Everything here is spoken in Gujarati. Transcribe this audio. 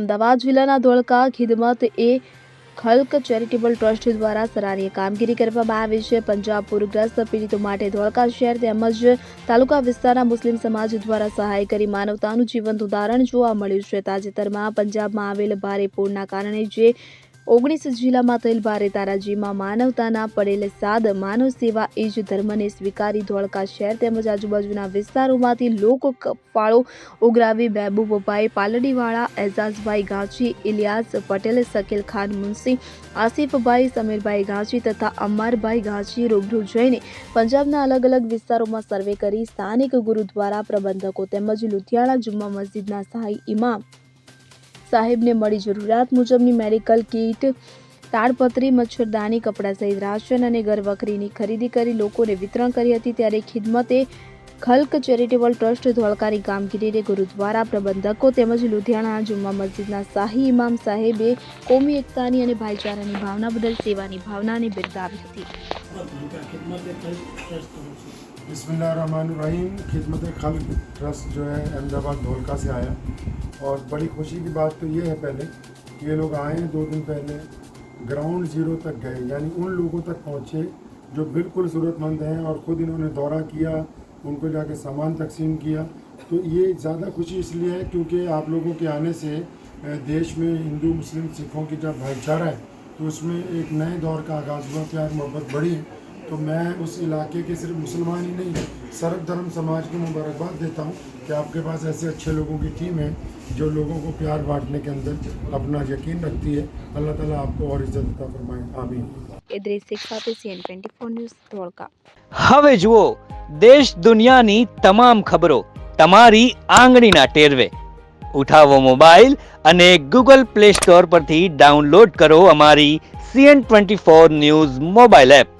અમદાવાદ જિલ્લાના ધોળકા, ખિદમત એ ખલ્ક ચેરિટેબલ ટ્રસ્ટ દ્વારા સરાહનીય કામગીરી કરવામાં આવી છે. પંજાબ પૂરગ્રસ્ત પીડિતો માટે ધોળકા શહેર તેમજ તાલુકા વિસ્તારના મુસ્લિમ સમાજ દ્વારા સહાય કરી માનવતાનું જીવંત ઉદાહરણ જોવા મળ્યું છે. તાજેતરમાં પંજાબમાં આવેલ ભારે પૂરના કારણે જે ઓગણીસ જિલ્લામાં થયેલ ભારે તારાજીમાં માનવતાના પડેલ સાદ માનવ સેવા એ જ ધર્મને સ્વીકારી ધોળકા શહેર તેમજ આજુબાજુના વિસ્તારોમાંથી લોકો ફાળો ઉઘરાવી મહેબૂબભાઈ પાલડીવાળા એઝાઝભાઈ ગાંચી, ઇલિયાસ પટેલ શકીલ ખાન મુનશી, આસિફભાઈ, સમીરભાઈ ગાંચી તથા અમારભાઈ ગાંચી રૂબરૂ જઈને પંજાબના અલગ અલગ વિસ્તારોમાં સર્વે કરી સ્થાનિક ગુરુદ્વારા પ્રબંધકો તેમજ લુધિયાણા જુમ્મા મસ્જિદના સહાય ઇમામ સાહેબને મળી જરૂરિયાત મુજબની મેડિકલ કીટ તાડપત્રી મચ્છરદાની કપડાં સહિત રાશન અને ઘરવખરીની ખરીદી કરી લોકોને વિતરણ કરી હતી ત્યારે ખિદમતે ખલ્ક ચેરિટેબલ ટ્રસ્ટ ધોળકાની કામગીરીને ગુરુદ્વારા પ્રબંધકો તેમજ લુધિયાણા જુમ્મા મસ્જિદના શાહી ઇમામ સાહેબે કોમી એકતાની અને ભાઈચારાની ભાવના બદલ સેવાની ભાવનાને બિરદાવી હતી बिस्मिल्लाहिर्रहमानिर्रहीम खिदमत खल्क ट्रस्ट जो है अहमदाबाद धोलका से आया और बड़ी खुशी की बात तो ये है पहले कि ये लोग आए दो दिन पहले ग्राउंड ज़ीरो तक गए, यानी उन लोगों तक पहुँचे जो बिल्कुल ज़रूरतमंद हैं और ख़ुद इन्होंने दौरा किया, उनको जाके सामान तकसीम किया। तो ये ज़्यादा खुशी इसलिए है क्योंकि आप लोगों के आने से देश में हिंदू, मुस्लिम, सिखों की जब भाईचारा है तो उसमें एक नए दौर का आगाज़ हुआ, प्यार मोहब्बत बढ़ी है। तो मैं उस इलाके के सिर्फ मुसलमान ही नहीं सर्व धर्म समाज को मुबारकबाद देता हूँ कि आपके पास ऐसे अच्छे लोगों की टीम है जो लोगों को प्यार बांटने के अंदर अपना यकीन रखती है अल्लाह ताला आपको और इज़्ज़त अता फरमाए आमीन એદ્રેસ શેખ સાથે CN twenty four news Dholka હવે જુઓ દેશ દુનિયાની તમામ ખબરો તમારી આંગળીના ટેરવે ઉઠાવો મોબાઈલ અને ગૂગલ પ્લે સ્ટોર પરથી ડાઉનલોડ કરો અમારી CN twenty four news mobile app